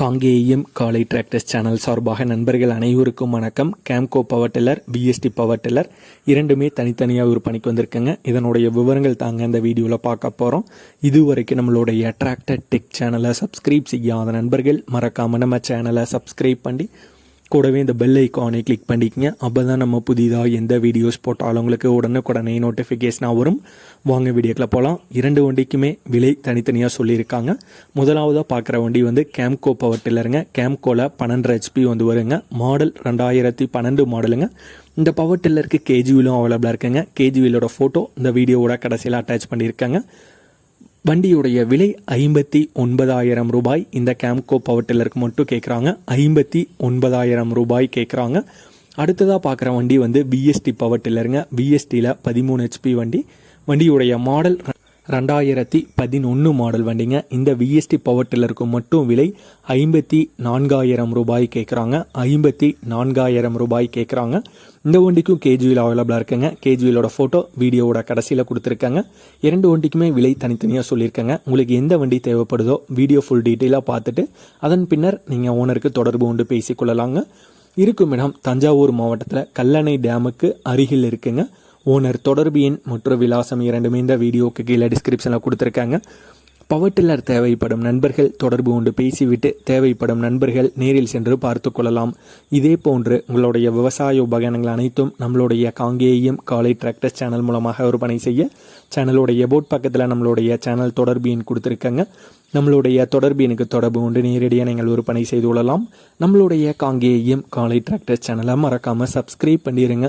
காங்கேயம் காலை tractors channel சார்பாக நண்பர்கள் அனைவருக்கும் வணக்கம். Kamco power tiller BST power tiller இரண்டுமே தனித்தனியாக விற்பனைக்கு வந்திருக்குங்க. இதனுடைய விவரங்கள் தாங்க இந்த வீடியோவில் பார்க்க போகிறோம் இதுவரைக்கும் நம்மளுடைய டிராக்டர் டெக் சேனலை சப்ஸ்கிரைப் செய்யாத நண்பர்கள் மறக்காமல் நம்ம சேனலை சப்ஸ்கிரைப் பண்ணி கூடவே இந்த பெல் ஐக்கானை கிளிக் பண்ணிக்கங்க. அப்போ தான் நம்ம புதிதாக எந்த வீடியோஸ் போட்டாலும் உங்களுக்கு உடனுக்குடனே நோட்டிஃபிகேஷனாக வரும். வாங்க வீடியோக்கில் போகலாம் இரண்டு வண்டிக்குமே விலை தனித்தனியாக சொல்லியிருக்காங்க. முதலாவதாக பார்க்குற வண்டி வந்து கேம்கோ பவர் டில்லருங்க கேம்கோவில் பன்னெண்டு ஹெச்பி வந்து வருங்க. மாடல் ரெண்டாயிரத்தி பன்னெண்டு மாடலுங்க இந்த பவர் டில்லருக்கு கேஜிவிலும் அவைலபிளாக இருக்குங்க. கேஜிவிலோட ஃபோட்டோ இந்த வீடியோவோட கடைசியில் அட்டாச் பண்ணியிருக்காங்க. வண்டியுடைய விலை ஐம்பத்தி ஒன்பதாயிரம் ரூபாய். இந்த கேம்கோ பவர் டில்லருக்கு மட்டும் கேட்குறாங்க ஐம்பத்தி ஒன்பதாயிரம் ரூபாய் கேட்குறாங்க அடுத்ததாக பார்க்குற வண்டி வந்து பிஎஸ்டி பவர் டில்லருங்க பிஎஸ்டியில் பதிமூணு ஹெச்பி வண்டி. வண்டியுடைய மாடல் ரெண்டாயிரத்தி பதினொன்று மாடல் வண்டிங்க. இந்த விஎஸ்டி பவர் டில்லருக்கு மட்டும் விலை ஐம்பத்தி நான்காயிரம் ரூபாய் கேட்குறாங்க ஐம்பத்தி நான்காயிரம் ரூபாய் கேட்குறாங்க இந்த வண்டிக்கும் கேஜுவில் அவைலபிளாக இருக்குங்க. கேஜுவிலோட ஃபோட்டோ வீடியோவோட கடைசியில் கொடுத்துருக்காங்க. இரண்டு வண்டிக்குமே விலை தனித்தனியாக சொல்லியிருக்காங்க. உங்களுக்கு எந்த வண்டி தேவைப்படுதோ வீடியோ ஃபுல் டீட்டெயிலாக பார்த்துட்டு அதன் பின்னர் நீங்கள் ஓனருக்கு தொடர்பு கொண்டு பேசிக்கொள்ளலாங்க. இருக்கும் இடம் தஞ்சாவூர் மாவட்டத்தில் கல்லணை டேமுக்கு அருகில் இருக்குங்க. ஓனர் தொடர்பு எண் மற்றும் விலாசம் இரண்டுமே இந்த வீடியோக்கு கீழே டிஸ்கிரிப்ஷனில் கொடுத்துருக்காங்க. பவர் டில்லர் தேவைப்படும் நண்பர்கள் தொடர்பு கொண்டு பேசிவிட்டு தேவைப்படும் நண்பர்கள் நேரில் சென்று பார்த்து கொள்ளலாம். இதே போன்று உங்களுடைய விவசாய உபகரணங்கள் அனைத்தும் நம்மளுடைய காங்கேயம் காலை டிராக்டர்ஸ் சேனல் மூலமாக விற்பனை செய்ய சேனலுடைய போட் பக்கத்தில் நம்மளுடைய சேனல் தொடர்பு எண் கொடுத்துருக்காங்க. நம்மளுடைய தொடர்பு எனக்கு தொடர்பு கொண்டு நேரடியாக நீங்கள் விற்பனை செய்து கொள்ளலாம். நம்மளுடைய காங்கேயம் காலை டிராக்டர்ஸ் சேனலை மறக்காமல் சப்ஸ்கிரைப் பண்ணிடுங்க